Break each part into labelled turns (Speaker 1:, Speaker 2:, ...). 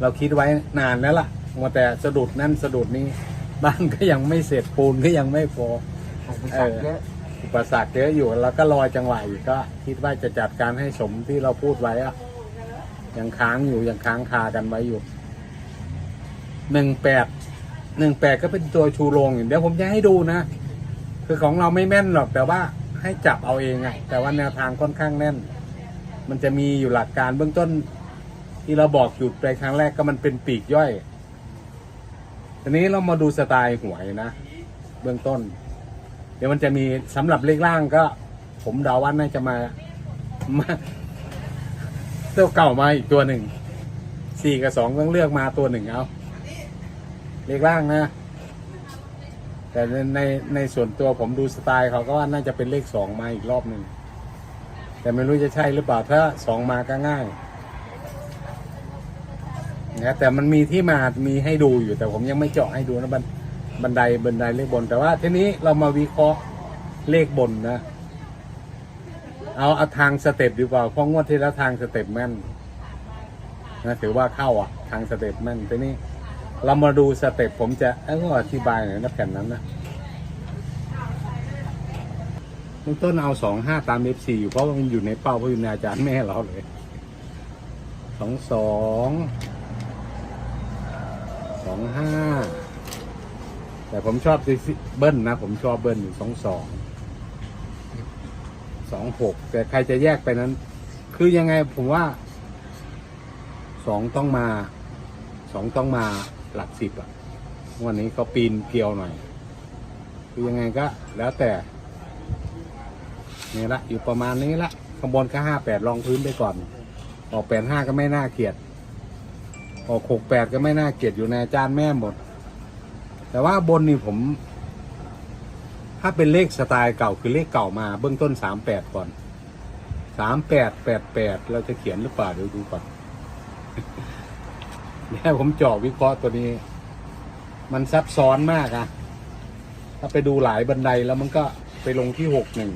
Speaker 1: เราคิดไว้นานแล้วล่ะมัวแต่สะดุดนั่นสะดุดนี้บ้านก็ยังไม่เสร็จปูนก็ยังไม่พอ
Speaker 2: อุปสรรคเยอะ
Speaker 1: อุปสรรคเยอะอยู่แล้วก็รอจังหวะอยู่ก็ คิดว่าจะจัดการให้สมที่เราพูดไว้อะยังค้างอยู่ยังค้างคากันไว้อยู่หนึ่งแปดหนึ่งแปดก็เป็นตัวชูโรงอยู่เดี๋ยวผมจะให้ดูนะ คือของเราไม่แม่นหรอกแต่ว่าให้จับเอาเองอะแต่ว่าแนวทางค่อนข้างแน่น มันจะมีอยู่หลักการเบื้องต้น ที่เราบอกจุดไปครั้งแรกก็มันเป็นปีกย่อยทีนี้เรามาดูสไตล์หวยนะ เบื้องต้น เดี๋ยวมันจะมีสำหรับเลขล่างก็ ผมเดาว่าน่าจะมามาเต้าเก่ามาอีกตัวหนึ่งสี่กับสองต้องเลือกมาตัวหนึ่งเอาเลขล่างนะ แต่ในในในส่วนตัวผมดูสไตล์เขาก็ว่าน่าจะเป็นเลขสองมาอีกรอบหนึ่งแต่ไม่รู้จะใช่หรือเปล่าถ้าสองมาก็ง่าย นะแต่มันมีที่มามีให้ดูอยู่แต่ผมยังไม่เจาะให้ดูนะบันบันไดบันไดเลขบน แต่ว่าทีนี้เรามาวิเคราะห์เลขบนนะ เอาเอาทางสเต็ปดีกว่าเพราะงวดที่แล้วทางสเต็ปแม่นนะถือว่าเข้าอะ ทางสเต็ปแม่นทีนี้ เรามาดูสเต็ปผมจะเอ้ยอธิบายหน่อยนะแผ่นนั้นนะต้นเอาสองห้าตามเอฟซีอยู่เพราะมันอยู่ในเป้าเพราะอยู่ในอาจารย์แม่เราเลยสองสอง องห้าแต่ผมชอบเบิ้ลนะ ผมชอบเบิ้ลอยู่สองสองสองหกแต่ใครจะแยกไปนั้น คือยังไงผมว่าสองต้องมาสองต้องมาหลักสิบอะวันนี้เขาปีนเกลียวหน่อย คือยังไงก็ แล้วแต่นี่ละอยู่ประมาณนี้ละข้างบนก็ห้าแปดรองพื้นไปก่อน ออกแปดห้าก็ไม่น่าเกลียด ออกหกแปดก็ไม่น่าเกลียดอยู่ในอาจารย์แม่หมด แต่ว่าบนนี่ผม ถ้าเป็นเลขสไตล์เก่าคือเลขเก่ามาเบื้องต้นสามแปดก่อนสามแปดแปดแปดเราจะเขียนหรือเปล่าเดี๋ยวดูก่อนเนี่ยผมเจาะวิเคราะห์ตัวนี้ มันซับซ้อนมากอะถ้าไปดูหลายบันไดแล้วมันก็ไปลงที่หกหนึ่ง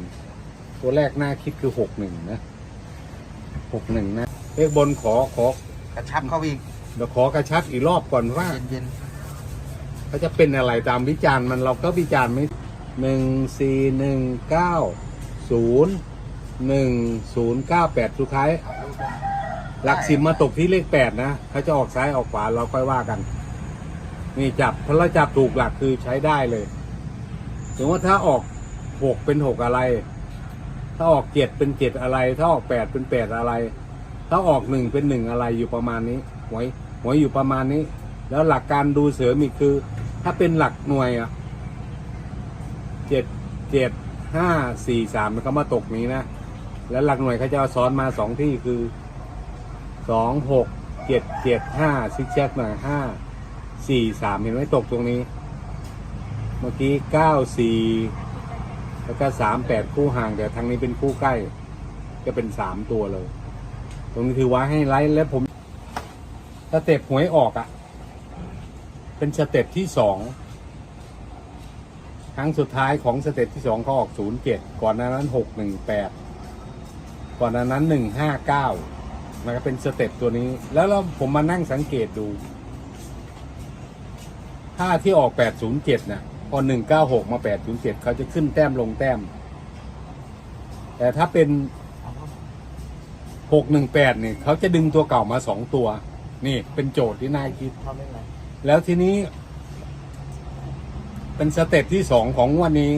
Speaker 1: ตัวแรกน่าคิดคือหกหนึ่งนะหกหนึ่งนะเลขบนขอขอก
Speaker 2: ระชับเข้าอีก
Speaker 1: เดี๋ยวขอกระชับอีกรอบก่อนว่า
Speaker 2: เย็น
Speaker 1: เขาจะเป็นอะไรตามวิจารณ์มันเราก็วิจารณ์ไม่หนึ่งสี่หนึ่งเก้าศูนย์หนึ่งศูนย์เก้าแปดสุดท้าย หลักสิบมาตกที่เลขแปดนะเขาจะออกซ้ายออกขวาเราค่อยว่ากัน นี่จับถ้าเราจับถูกหลักคือใช้ได้เลย ถึงว่าถ้าออกหกเป็นหกอะไร ถ้าออกเจ็ดเป็นเจ็ดอะไร ถ้าออกแปดเป็นแปดอะไร ถ้าออกหนึ่งเป็นหนึ่งอะไรอยู่ประมาณนี้หวย หวยอยู่ประมาณนี้ แล้วหลักการดูเสริมอีกคือ ถ้าเป็นหลักหน่วยอะเจ็ดเจ็ดห้าสี่สามมันก็มาตกนี้นะแล้วหลักหน่วยเขาจะาซ้อนมาสองที่คือสองหกเจ็ดเจ็ดห้าซิกแซกหน่อยห้าสี่สามเห็นไหมตกตรงนี้ เมื่อกี้เก้าสี่แล้วก็สามแปดคู่ห่างแต่ทางนี้เป็นคู่ใกล้ ก็เป็นสามตัวเลย ตรงนี้คือว่าให้ไลท์แล้วผม สเต็ปหวยออกอะ่ะ เป็นสเต็ปที่สองครั้งสุดท้ายของสเต็ปที่สองเขาออกศูนย์เจ็ดก่อนหน้านั้นหกหนึ่งแปดก่อนหน้านั้นหนึ่งห้าเก้ามันก็เป็นสเต็ปตัวนี้ แล้วเราผมมานั่งสังเกตดูถ้าที่ออกแปดศูนย์เจ็ดน่ะ พอหนึ่งเก้าหกมาแปดศูนย์เจ็ดเขาจะขึ้นแต้มลงแต้ม แต่ถ้าเป็นหกหนึ่งแปดเนี่ยเขาจะดึงตัวเก่ามาสองตัว นี่เป็นโจทย์ที่น่าคิด
Speaker 2: ๆเขาไม่ไร
Speaker 1: แล้วทีนี้ เป็นสเต็ปที่สองของงวันนี้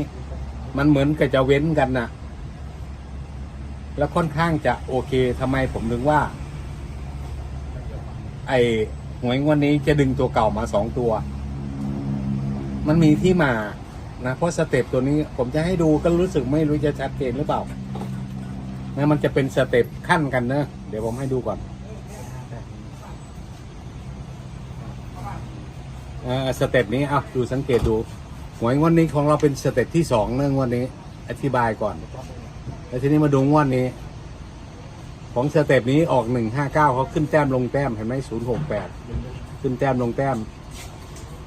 Speaker 1: มันเหมือนกับจะเว้นกันนะแล้วค่อนข้างจะโอเคทำไมผมถึงว่า ไอ้หวยงวันนี้จะดึงตัวเก่ามาสองตัว มันมีที่มานะเพราะสเต็ปตัวนี้ผมจะให้ดูก็รู้สึกไม่รู้จะชัดเจนหรือเปล่านะมันจะเป็นสเต็ปขั้นกันเนอะเดี๋ยวผมให้ดูก่อน เอ่อ สเต็ปนี้เอาดูสังเกตดูหวยงวดนี้ของเราเป็นสเต็ปที่สองเนื่องวันนี้ อธิบายก่อน แล้วทีนี้มาดูงวดนี้ ของสเต็ปนี้ออกหนึ่งห้าเก้าเขาขึ้นแต้มลงแต้มเห็นไหมศูนย์หกแปดขึ้นแต้มลงแต้ม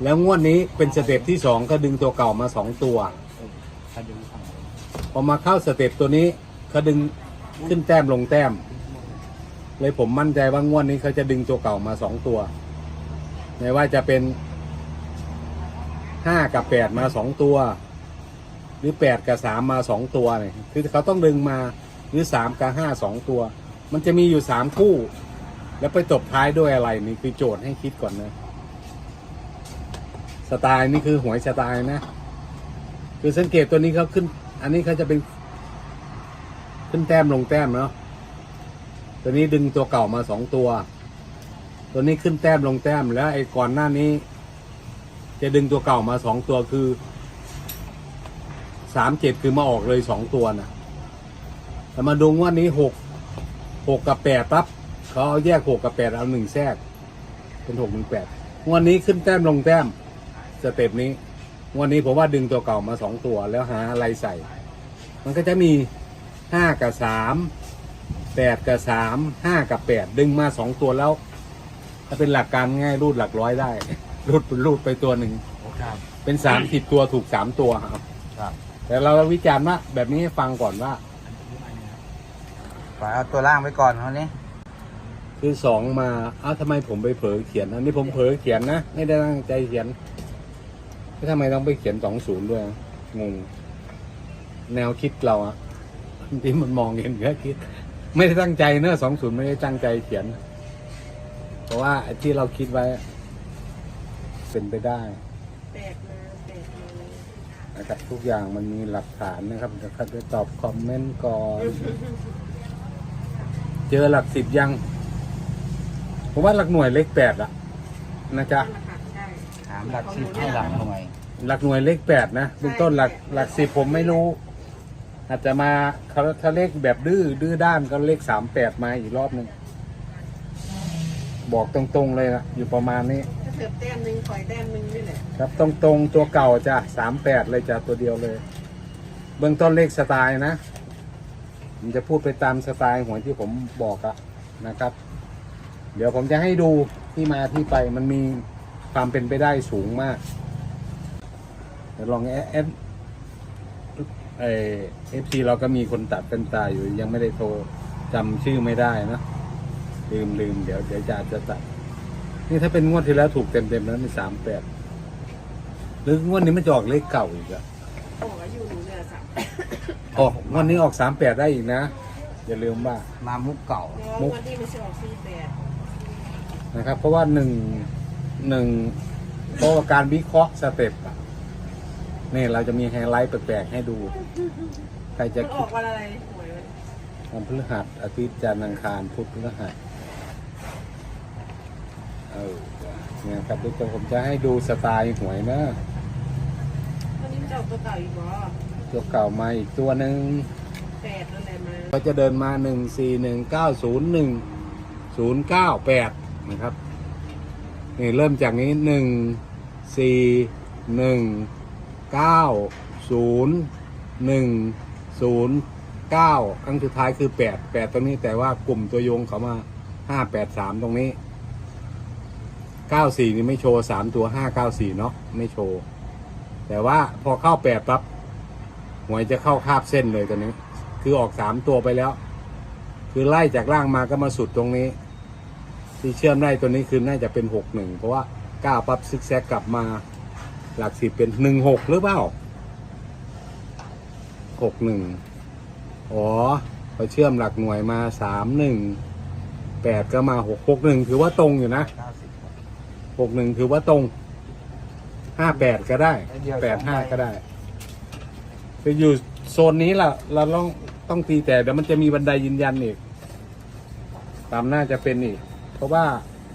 Speaker 1: แล้วงวดนี้เป็นสเต็ปที่สองก็ดึงตัวเก่ามาสองตัวพอมาเข้าสเต็ปตัวนี้เขาดึงขึ้นแต้มลงแต้ม เลยผมมั่นใจว่างวดนี้เขาจะดึงตัวเก่ามาสองตัวไม่ว่าจะเป็น ห้ากับแปดมาสองตัว หรือแปดกับสามมาสองตัวเนี่ยคือเขาต้องดึงมาหรือสามกับห้าสองตัว มันจะมีอยู่สามคู่ แล้วไปตบท้ายด้วยอะไรนี่คือโจทย์ให้คิดก่อนนะสไตล์นี่คือหวยสไตล์นะ คือสังเกตตัวนี้เขาขึ้น อันนี้เขาจะเป็นขึ้นแต้มลงแต้มเนาะตัวนี้ดึงตัวเก่ามาสองตัว ตัวนี้ขึ้นแต้มลงแต้มแล้วไอ้ก่อนหน้านี้ จะดึงตัวเก่ามาสองตัวคือสามเจ็ดคือมาออกเลยสองตัวนะแต่มาดูว่านี้หกหกกับแปดปั๊บเขาเอาแยกหกกับแปดเอาหนึ่งแทรก เป็นหกหนึ่งแปดวันนี้ขึ้นแต้มลงแต้มสเต็ปนี้ วันนี้ผมว่าดึงตัวเก่ามาสองตัวแล้วหาอะไรใส่ มันก็จะมีห้ากับสามแปดกับสามห้ากับแปดดึงมาสองตัวแล้ว ถ้าเป็นหลักการง่ายรูดหลักร้อยได้ รูดรูดไปตัวหนึ่ง
Speaker 2: ครับ
Speaker 1: เป็นสามสิบตัวถูกสามตัวครับ
Speaker 2: ครับ
Speaker 1: แต่เราวิจารณ์ว่าแบบนี้ให้ฟังก่อนว่า
Speaker 2: ฝาเอาตัวล่างไว้ก่อนเท่านี้
Speaker 1: คือสองมาเอ้าทำไมผมไปเผลอเขียนอันนี้ผมเผลอเขียนนะ ไม่ได้ตั้งใจเขียนแล้วทำไมต้องไปเขียนสองศูนย์ด้วย งง แนวคิดเราอะที่มันมองเห็นก็คิด ไม่ได้ตั้งใจเนอะสองศูนย์ไม่ได้ตั้งใจเขียน เพราะว่าไอ้ที่เราคิดไว้ เป็นไปได้
Speaker 3: แตกมาแตกมา
Speaker 1: นะครับทุกอย่างมันมีหลักฐานนะครับเดี๋ยวเขาจะตอบคอมเมนต์ก่อน เจอหลักสิบยัง ผมว่าหลักหน่วยเลขแปดละนะจ๊ะ
Speaker 3: นั่นแหละค่ะใช่
Speaker 2: ถามหลักสิบให้หลักหน่วย
Speaker 1: หลักหน่วยเลขแปดนะเบื้องต้นหลักหลักสิบผมไม่รู้ อาจจะมาเขาถ้าเลขแบบดื้อดื้อด้านก็เลขสามแปดมาอีกรอบหนึ่งบอกตรงๆเลยนะอยู่ประมาณนี้
Speaker 3: ถ้าเถิบแต้มหนึ่งปล่อยแต้มหนึ่งนี่แหละ
Speaker 1: ครับตรงๆตัวเก่าจ้ะสามแปดเลยจ้ะตัวเดียวเลย เบื้องต้นเลขสไตล์นะผมจะพูดไปตามสไตล์หัวที่ผมบอกอะนะครับ เดี๋ยวผมจะให้ดูที่มาที่ไปมันมีความเป็นไปได้สูงมากเดี๋ยวลองแอดแอดเอฟซีเราก็มีคนตัดเป็นตายอยู่ยังไม่ได้โทรจำชื่อไม่ได้นะลืมลืมเดี๋ยวเดี๋ยวจะจะตัด นี่ถ้าเป็นงวดที่แล้วถูกเต็มเต็มๆแล้วมีสามแปดหรืองวดนี้มันจะออกเลขเก่าอีกอะ
Speaker 3: โอ้อายุหนูเนี่ยสาม
Speaker 1: ออกงวดนี้ออกสามแปดได้อีกนะ อย่าลืมว่า
Speaker 2: มามุกเก่า
Speaker 3: แล้ว
Speaker 1: มุก
Speaker 3: วันที่มันจะออกสี่แปด
Speaker 1: นะครับ เพราะว่าหนึ่งหนึ่งเพราะว่าการวิเคราะห์สเต็ปอะนี่เราจะมีไฮไลท์แปลกๆให้ดู ใครจะ
Speaker 3: มันอ
Speaker 1: คิ
Speaker 3: อ
Speaker 1: ด
Speaker 3: กวันอะไรหวยวัน
Speaker 1: วันพฤหัสอาทิตย์จันทร์อังคารพุธพฤหัสเออ เนี่ยครับเดี๋ยวผมจะให้ดูสไตล์หวยนะ
Speaker 3: วันนี้มันจะออกตัวเก่าอีกเหรอ
Speaker 1: ตัวเก่ามาอีกตัวหนึ่ง
Speaker 3: แปดนั่นแหละมา
Speaker 1: ก็จะเดินมาหนึ่งสี่หนึ่งเก้าศูนย์หนึ่งศูนย์เก้าแปดนะครับนี่เริ่มจากนี้หนึ่งสี่หนึ่งเก้าศูนย์หนึ่งศูนย์เก้าครั้งสุดท้ายคือแปดแปดตรงนี้แต่ว่ากลุ่มตัวโยงเขามาห้าแปดสามตรงนี้ เก้าสี่นี่ไม่โชว์สามตัวห้าเก้าสี่เนาะไม่โชว์ แต่ว่าพอเข้าแปดปั๊บหวยจะเข้าคาบเส้นเลยตัวนี้ คือออกสามตัวไปแล้ว คือไล่จากล่างมาก็มาสุดตรงนี้ ที่เชื่อมได้ตัวนี้คือน่าจะเป็นหกหนึ่งเพราะว่าก้าปั๊บซิกแซกกลับมา หลักสิบเป็นหนึ่งหกหรือเปล่าหกหนึ่งอ๋อพอเชื่อมหลักหน่วยมาสามหนึ่งแปดก็มาหกหกหนึ่งถือว่าตรงอยู่นะ หกหนึ่งถือว่าตรงห้าแปดก็ได้
Speaker 2: เดียว
Speaker 1: แปดห้า
Speaker 2: สองใบ
Speaker 1: ก็ได้คืออยู่โซนนี้ล่ะ เราต้องต้องตีแต่เดี๋ยวมันจะมีบันไดยืนยันอีก ตามน่าจะเป็นอีก เพราะว่า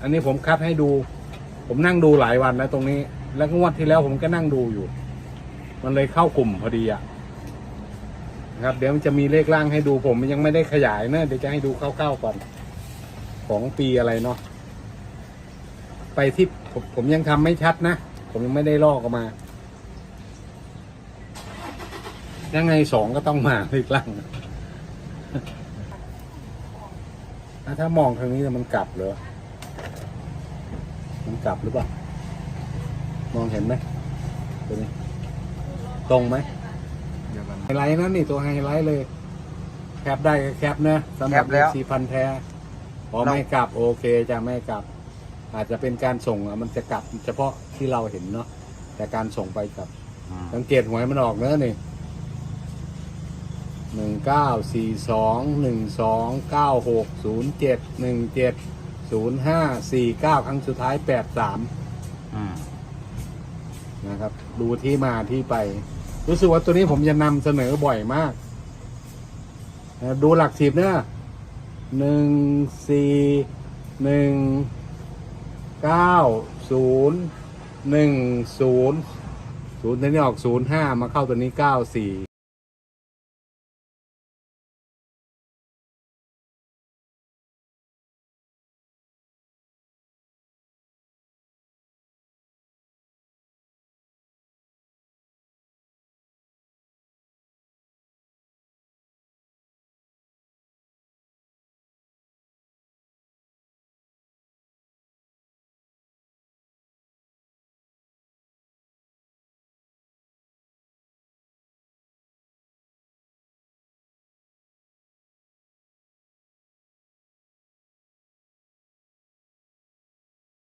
Speaker 1: อันนี้ผมคัดให้ดู ผมนั่งดูหลายวันแล้วตรงนี้ แล้วก็งวดที่แล้วผมก็นั่งดูอยู่ มันเลยเข้ากลุ่มพอดีอะนะครับ เดี๋ยวมันจะมีเลขล่างให้ดูผมยังไม่ได้ขยายเนะเดี๋ยวจะให้ดูคร่าวๆก่อน ของปีอะไรเนาะ ไปที่ผมผมยังทำไม่ชัดนะ ผมยังไม่ได้ลอกออกมา ยังไงสองก็ต้องมาอีกล่างแล้วถ้ามองทางนี้แล้วมันกลับเหรอ มันกลับหรือเปล่า มองเห็นไหมตัวนี้ ตรงไหม
Speaker 2: เดียวกัน
Speaker 1: ไฮไลท์นั่นนี่ตัวไฮไลท์เลย แคปได้ก็แคปนะสำหรับ
Speaker 2: แคปแล้ว
Speaker 1: สีพันธุ์แท้พอไม่กลับโอเคจะไม่กลับ อาจจะเป็นการส่งอะมันจะกลับเฉพาะที่เราเห็นเนาะแต่การส่งไปกลับ
Speaker 2: อืม
Speaker 1: สังเกตหวยมันออกเนอะนี่หนึ่งเก้าสี่สองหนึ่งสองเก้าหกศูนย์เจ็ดหนึ่งเจ็ดศูนย์ห้าสี่เก้าครั้งสุดท้ายแปดสาม
Speaker 2: อืม
Speaker 1: นะครับ ดูที่มาที่ไป รู้สึกว่าตัวนี้ผมจะนำเสนอบ่อยมากนะครับดูหลักสิบเนอะหนึ่งสี่หนึ่ง เก้าศูนย์หนึ่งศูนย์ศูนย์ตัวนี้ออกศูนย์ห้ามาเข้าตัวนี้เก้าสี่